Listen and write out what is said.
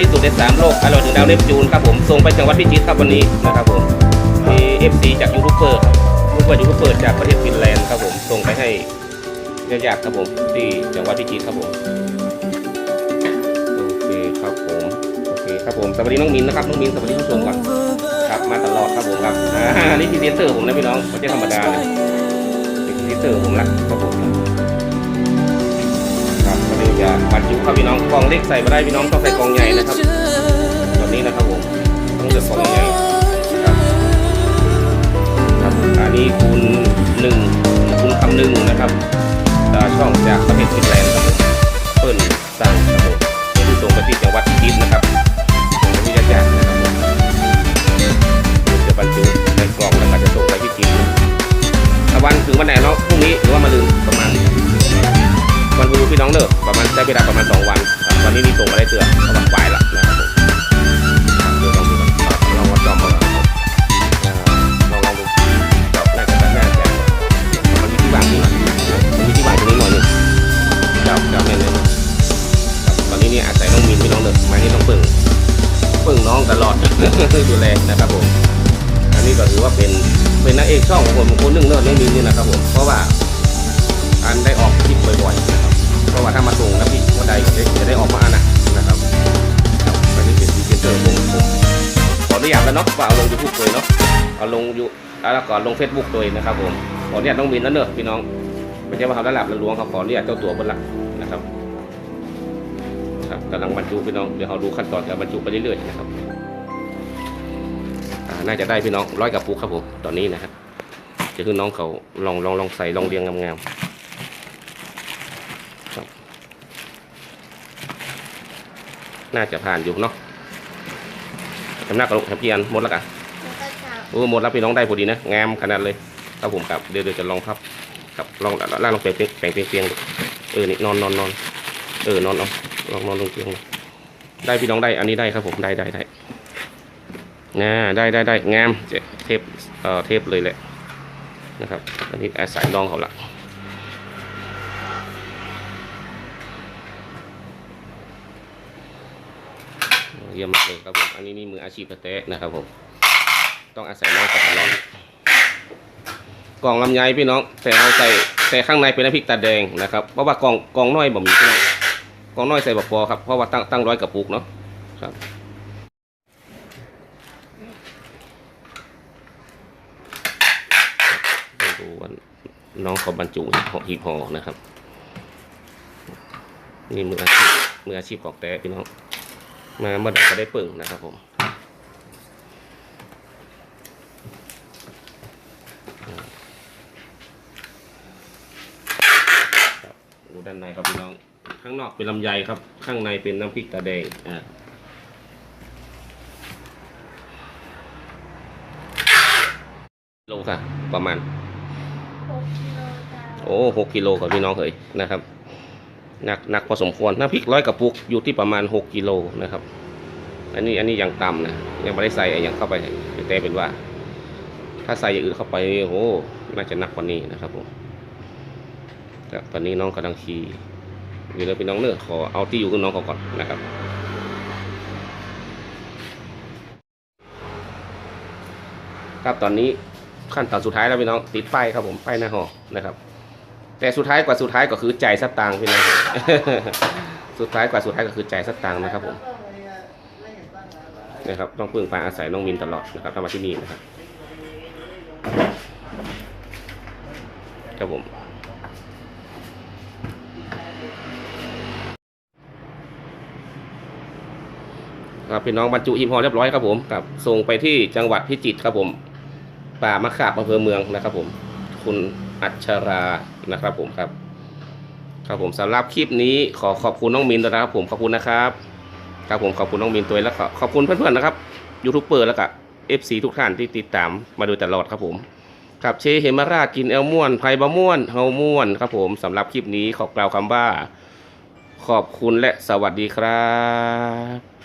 ที่สุดในสามโลกอร่อยถึงดาวเนปจูนครับผมส่งไปจังหวัดพิจิตรครับวันนี้นะครับผมมีเอฟซีจากยูทูบเบอร์ครับยูทูบเบอร์ยูทูบเบอร์จากประเทศฟินแลนด์ครับผมส่งไปให้ญาติๆครับผมที่จังหวัดพิจิตรครับผมโอเคครับผมโอเคครับผมสวัสดีน้องมินนะครับน้องมินสวัสดีผู้ชมก่อนครับมาตลอดครับผมครับอ่านี่พรีเซนเตอร์ผมนะพี่น้องไม่ใช่ธรรมดาเลยเป็นพรีเซนเตอร์ผมละครับผม บรรจุครับพี่น้องกล่องเล็กใส่ไม่ได้พี่น้องต้องใส่กล่องใหญ่นะครับแบบนี้นะครับผมต้องเลือกกล่องใหญ่ครับครับอันนี้คุณหนึ่งคุณคำหนึ่งนะครับช่องจากประเทศฟินแลนด์ครับผมเปิ้ลสั่งครับผมที่ตรงไปที่จังหวัดพิจิตรนะครับตรงไปที่ญาติๆนะครับผมเดี๋ยวจะบรรจุในกล่องแล้วก็จะส่งไปพิจิตรถ้าวันถึงวันไหนเนาะพรุ่งนี้หรือว่ามาลืมประมาณวัน พี่น้องเนอะประมาณใช้เวลาประมาณ 2 วันครับวันนี้นี่ส่งมาได้เตือนเขาบอกบ่ายละนะครับผมเดี๋ยวลองดูกันลองวัดจอมาครับผมอ่าลองลองดูจอบน่าจะน่าจะมันมีที่วางนี่มันมีที่วางตรงนี้หน่อยหนึงจับจับเนี่ยเนี่ยครับตอนนี้เนี่ยอาศัยน้องมินพี่น้องเนอะมาที่น้องปึ่งปึ่งน้องตลอดดูแลนะครับผมอันนี้ก็ถือว่าเป็นเป็นนางเอกช่องของผมคนหนึ่งเนอะน้องมินนี่นะครับผมเพราะว่าอันได้ออกคลิปบ่อยๆนะครับ เพราะว่าถ้ามาส่งแล้วพี่วันใดก็จะจะได้ออกมาอ่านนะนะครับครับอันนี้เป็นพรีเซนเตอร์ผมขออนุญาตแล้วเนาะว่าเอาลงยูทูบตัวเองเนาะเอาลงยูแล้วก็ลงเฟซบุ๊กตัวนะครับผมขออนุญาตต้องบินแล้วเนอะพี่น้องไม่ใช่ว่าเขาได้หลับแล้วลวงเขาขออนุญาตเจ้าตัวเพิ่นละนะครับครับกำลังบรรจุพี่น้องเดี๋ยวเราดูขั้นตอนการบรรจุไปเรื่อยๆนะครับน่าจะได้พี่น้องร้อยกับปุกครับผมตอนนี้นะครับจะคือน้องเขาลองลองลองใส่ลองเรียงงามๆครับ น่าจะผ่านอยู่เนาะจำหน้ากระลุกแฮปปี้อันหมดแล้วกันโอ้หมดแล้วพี่น้องได้พอดีนะงามขนาดเลยครับผมครับเดี๋ยวเดี๋ยวจะลองครับครับลองล่างลองแปลงแปลงเตียงๆดูเออนี่นอนนอนนอนเออนอนเอาลองนอนลงเตียงดูได้พี่น้องได้อันนี้ได้ครับผมได้ได้ได้นะได้ได้ได้งามเจ๊เทปเอ่อเทปเลยแหละนะครับอันนี้อาศัยน้องเขาละ ยี่ยมมากเลยครับผม อันนี้นี่มืออาชีพแท้นะครับผม ต้องอาศัยน้องกับน้องกล่องลำไยพี่น้อง แต่เอาใส่แต่ข้างในเป็นน้ำพริกตาแดงนะครับ เพราะว่ากล่องกล่องน้อยบ่มีพี่น้องกล่องน้อยใส่บะพอครับ เพราะว่าตั้งตั้งร้อยกระปุกเนาะ ครับดูว่าน้องเขาบรรจุหีบหีบห่อนะครับ นี่มืออาชีพมืออาชีพของแต่พี่น้อง มาเมื่อใดก็ได้เปิ่งนะครับผมครับดูด้านในครับพี่น้อง ข้างนอกเป็นลำไยครับ ข้างในเป็นน้ำพริกตาแดงอ่าโลค่ะ ประมาณ โอ้หกกิโลกับพี่น้องเยนะครับ หนักหนักพอสมควรน้ำพริกร้อยกระปุกอยู่ที่ประมาณหกกิโลนะครับ อันนี้อันนี้ยังต่ำนะยังไม่ได้ใส่อย่างเข้าไปแต่เป็นว่า ถ้าใส่อย่างอื่นเข้าไปนี่โอ้น่าจะหนักกว่านี้นะครับผมครับตอนนี้น้องกำลังขี่อยู่เลยพี่น้องเนื้อขอเอาที่อยู่กับน้องเขาก่อนนะครับครับตอนนี้ขั้นตอนสุดท้ายแล้วพี่น้องติดป้ายครับผมป้ายหน้าหอนะครับ แต่สุดท้ายกว่าสุดท้ายก็คือใจสตางค์พี่น้อง สุดท้ายกว่าสุดท้ายก็คือใจสตางค์นะครับผมนะครับต้องพึ่งพาอาศัยน้องมินตลอดนะครับถ้ามาที่นี่นะครับครับผมครับพี่น้องบรรจุอิมพอเรียบร้อยครับผมกับส่งไปที่จังหวัดพิจิตรครับผม ป่ามะขามอำเภอเมืองนะครับผม คุณอัชรา นะครับผมครับ ครับผมสำหรับคลิปนี้ขอขอบคุณน้องมินด้วยนะครับ ผมขอบคุณนะครับครับผมขอบคุณน้องมินตัวเองแล้วก็ขอบคุณเพื่อนๆนะครับยูทูบเบอร์แล้วก็เอฟซีทุกท่านที่ติดตามมาโดยตลอดครับผมครับเชเฮมาราชกินแอลม่วนไพบะม่วนเฮาม่วนครับผมสำหรับคลิปนี้ขอกล่าวคำว่า ขอบคุณและสวัสดีครับ